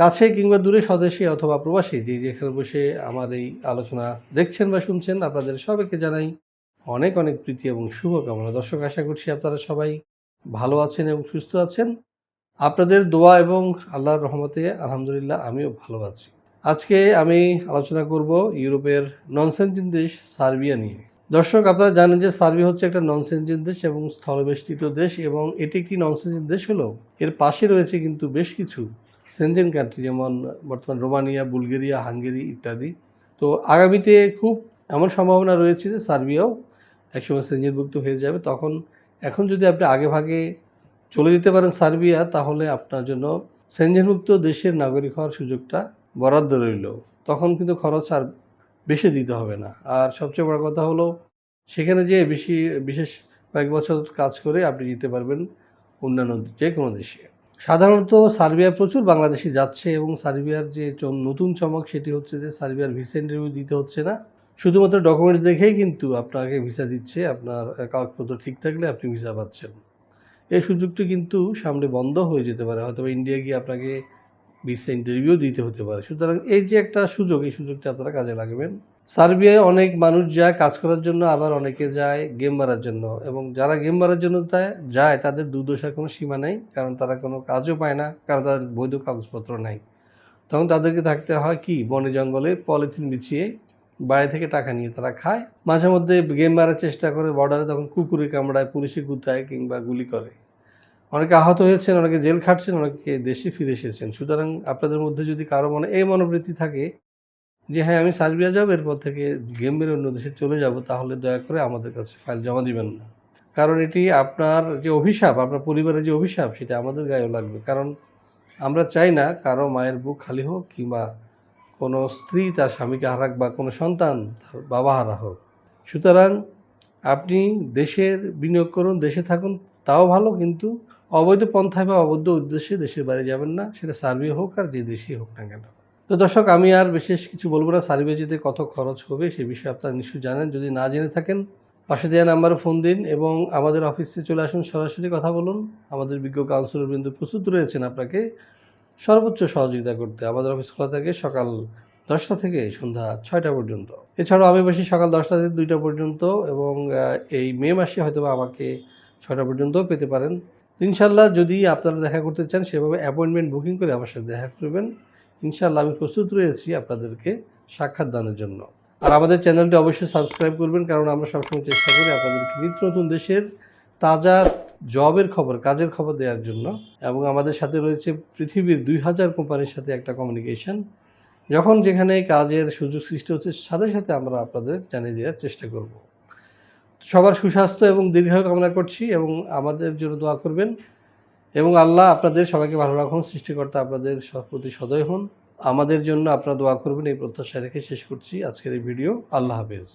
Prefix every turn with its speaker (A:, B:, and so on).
A: কাছে কিংবা দূরে স্বদেশী অথবা প্রবাসী যে যেখানে বসে আমার এই আলোচনা দেখছেন বা শুনছেন, আপনাদের সবাইকে জানাই অনেক অনেক প্রীতি এবং শুভকামনা। দর্শক, আশা করছি আপনারা সবাই ভালো আছেন এবং সুস্থ আছেন। আপনাদের দোয়া এবং আল্লাহর রহমতে আলহামদুলিল্লাহ আমিও ভালো আছি। আজকে আমি আলোচনা করব ইউরোপের ননসেনজিন দেশ সার্বিয়া নিয়ে। দর্শক, আপনারা জানেন যে সার্বিয়া হচ্ছে একটা ননসেনজিন দেশ এবং স্থলবেষ্টিত দেশ এবং এটি একটি ননসেনজিন দেশ হলো এর পাশে রয়েছে কিন্তু বেশ কিছু সেনজেন কান্ট্রি যেমন বর্তমান রোমানিয়া, বুলগেরিয়া, হাঙ্গেরি ইত্যাদি। তো আগামীতে খুব এমন সম্ভাবনা রয়েছে যে সার্বিয়াও একসময় সেনজেনভুক্ত হয়ে যাবে। তখন এখন যদি আপনি আগে ভাগে চলে যেতে পারেন সার্বিয়া, তাহলে আপনার জন্য সেনজেনভুক্ত দেশের নাগরিক হওয়ার সুযোগটা বরাদ্দ রইল। তখন কিন্তু খরচ আর বেশি দিতে হবে না। আর সবচেয়ে বড় কথা হলো, সেখানে যে বেশি, বিশেষ কয়েক বছর কাজ করে আপনি যেতে পারবেন অন্যান্য যে কোনো দেশে। সাধারণত সার্বিয়া প্রচুর বাংলাদেশি যাচ্ছে এবং সার্বিয়ার যে নতুন চমক সেটি হচ্ছে যে সার্বিয়ার ভিসা ইন্টারভিউ দিতে হচ্ছে না। শুধুমাত্র ডকুমেন্টস দেখেই কিন্তু আপনাকে ভিসা দিচ্ছে, আপনার কাগজপত্র ঠিক থাকলে আপনি ভিসা পাচ্ছেন। এই সুযোগটি কিন্তু সামনে বন্ধ হয়ে যেতে পারে হয়তো ইন্ডিয়া গিয়ে আপনাকে ভিসা ইন্টারভিউ দিতে হতে পারে। সুতরাং এই যে একটা সুযোগ, এই সুযোগটা আপনারা কাজে লাগাবেন। সার্বিয়ায় অনেক মানুষ যায়, কাজ করার জন্য, আবার অনেকে যায় গেম মারার জন্য। এবং যারা গেম মারার জন্য যায়, তাদের দুর্দশার কোনো সীমা নেই, কারণ তারা কোনো কাজও পায় না, কারণ তাদের বৈধ কাগজপত্র নাই। তখন তাদেরকে থাকতে হয় কি? বনে জঙ্গলে পলিথিন বিছিয়ে বাড়ি থেকে টাকা নিয়ে তারা খায়। মাঝে মধ্যে গেম মারার চেষ্টা করে বর্ডারে তখন কুকুরে কামড়ায়, পুলিশে গুতায় কিংবা গুলি করে। অনেকে আহত হয়েছেন, অনেকে জেল খাটছেন, অনেকে দেশে ফিরে এসেছেন। সুতরাং আপনাদের মধ্যে যদি কারও মনে এই মনোবৃত্তি থাকে যে হ্যাঁ আমি সার্বিয়া যাব, এরপর থেকে গেম মেরে অন্য দেশে চলে যাব, তাহলে দয়া করে আমাদের কাছে ফাইল জমা দিবেন না। কারণ এটি আপনার যে অভিশাপ, আপনার পরিবারের যে অভিশাপ, সেটা আমাদের গায়েও লাগবে। কারণ আমরা চাই না কারও মায়ের বুক খালি হোক কিংবা কোনো স্ত্রী তার স্বামীকে হারাক বা কোনো সন্তান তার বাবা হারা হোক। সুতরাং আপনি দেশের বিনিয়োগ করুন, দেশে থাকুন, তাও ভালো, কিন্তু অবৈধ পন্থায় বা অবৈধ উদ্দেশ্যে দেশের বাইরে যাবেন না, সেটা সার্বিয়া হোক আর যে দেশেই হোক না কেন। তো দর্শক, আমি আর বিশেষ কিছু বলব না। সার্বিয়া যেতে কত খরচ হবে সে বিষয়ে আপনারা নিশ্চয়ই জানেন। যদি না জেনে থাকেন, পাশে দেওয়া নাম্বারে ফোন দিন এবং আমাদের অফিসে চলে আসুন। সরাসরি কথা বলুন। আমাদের বিজ্ঞ কাউন্সিলর বিন্দু প্রস্তুত রয়েছেন আপনাকে সর্বোচ্চ সহযোগিতা করতে। আমাদের অফিস খোলা থাকে সকাল দশটা থেকে সন্ধ্যা ছয়টা পর্যন্ত। এছাড়াও আমি বসি সকাল দশটা থেকে দুইটা পর্যন্ত এবং এই মে মাসে হয়তো আমাকে ছয়টা পর্যন্তও পেতে পারেন। ইনশাল্লাহ যদি আপনারা দেখা করতে চান, সেভাবে অ্যাপয়েন্টমেন্ট বুকিং করে আমার সাথে দেখা করবেন। ইনশাল্লাহ আমি প্রস্তুত রয়েছি আপনাদেরকে সাক্ষাৎ দানের জন্য। আর আমাদের চ্যানেলটি অবশ্যই সাবস্ক্রাইব করবেন, কারণ আমরা সবসময় চেষ্টা করি আপনাদেরকে নিত্য নতুন দেশের তাজা জবের খবর, কাজের খবর দেওয়ার জন্য। এবং আমাদের সাথে রয়েছে পৃথিবীর দুই হাজার কোম্পানির সাথে একটা কমিউনিকেশন যখন যেখানে কাজের সুযোগ সৃষ্টি হচ্ছে, সাথে সাথে আমরা আপনাদের জানিয়ে দেওয়ার চেষ্টা করব। সবার সুস্বাস্থ্য এবং দীর্ঘায়ু কামনা করছি এবং আমাদের জন্য দোয়া করবেন। এবং আল্লাহ আপনাদের সবাইকে ভালো রাখুন, সৃষ্টিকর্তা আপনাদের প্রতি সদয় হন। আমাদের জন্য আপনারা দোয়া করবেন, এই প্রত্যাশা রেখে শেষ করছি আজকের এই ভিডিও। আল্লাহ হাফেজ।